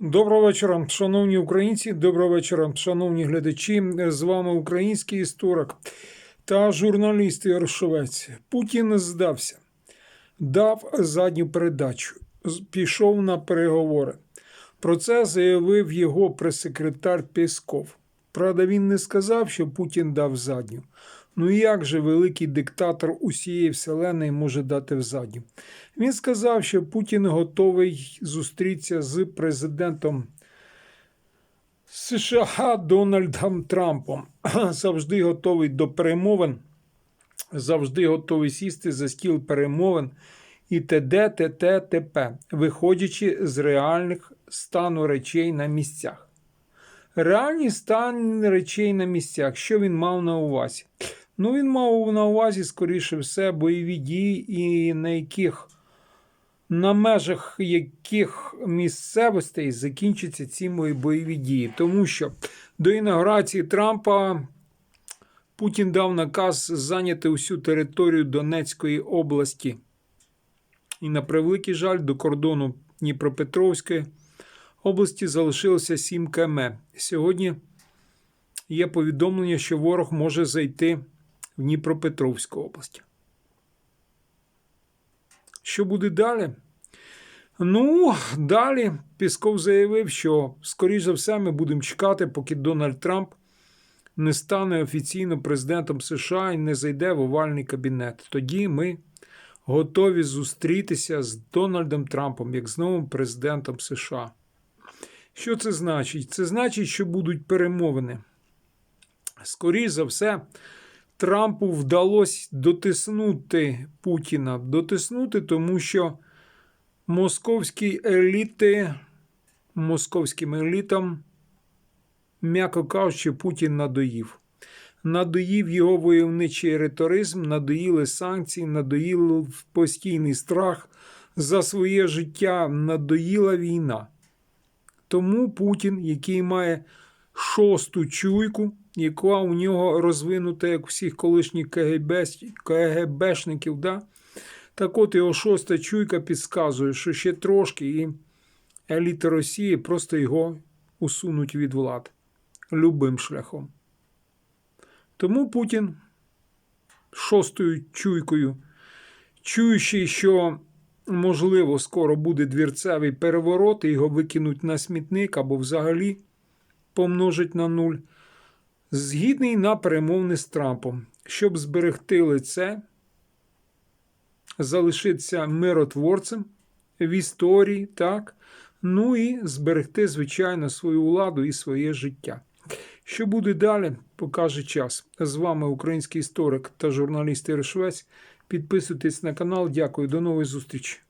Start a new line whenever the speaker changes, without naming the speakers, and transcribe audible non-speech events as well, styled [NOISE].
Доброго вечора, шановні українці. Доброго вечора, шановні глядачі. З вами український історик та журналіст Ігор Путін здався, дав задню передачу, пішов на переговори. Про це заявив його прес-секретар Пєсков. Правда, він не сказав, що Путін дав задню. Ну як же великий диктатор усієї вселеної може дати в задню? Він сказав, що Путін готовий зустрітися з президентом США Дональдом Трампом. [CLEARS THROAT] Завжди готовий до перемовин, завжди готовий сісти за стіл перемовин і т.д. т.т. т.п., виходячи з реальних стану речей на місцях. Реальний стан речей на місцях. Що він мав на увазі? Ну, він мав на увазі, скоріше все, бойові дії, і на яких на межах яких місцевостей закінчаться ці мої бойові дії. Тому що до інаугурації Трампа Путін дав наказ зайняти усю територію Донецької області. І на превеликий жаль, до кордону Дніпропетровської області залишилося 7 км. Сьогодні є повідомлення, що ворог може зайти в Дніпропетровську область. Що буде далі? Ну, далі Пісков заявив, що, скоріш за все, ми будемо чекати, поки Дональд Трамп не стане офіційно президентом США і не зайде в овальний кабінет. Тоді ми готові зустрітися з Дональдом Трампом як з новим президентом США. Що це значить? Це значить, що будуть перемовини. Скоріше за все, Трампу вдалося дотиснути Путіна, дотиснути, тому що московські еліти, московським елітам, м'яко кажучи, Путін надоїв. Надоїв його войовничий риторизм, надоїли санкції, надоїв постійний страх за своє життя, надоїла війна. Тому Путін, який має шосту чуйку, яка у нього розвинута, як у всіх колишніх КГБ, КГБшників, да? так от його шоста чуйка підказує, що ще трошки і еліти Росії просто його усунуть від влади любим шляхом. Тому Путін шостою чуйкою, чуючи, що можливо скоро буде двірцевий переворот, і його викинуть на смітник або взагалі помножить на нуль, згідний на перемовини з Трампом, щоб зберегти лице, залишитися миротворцем в історії, так, ну і зберегти, звичайно, свою владу і своє життя. Що буде далі, покаже час. З вами український історик та журналіст Ігор Швець. Підписуйтесь на канал. Дякую, до нової зустрічі.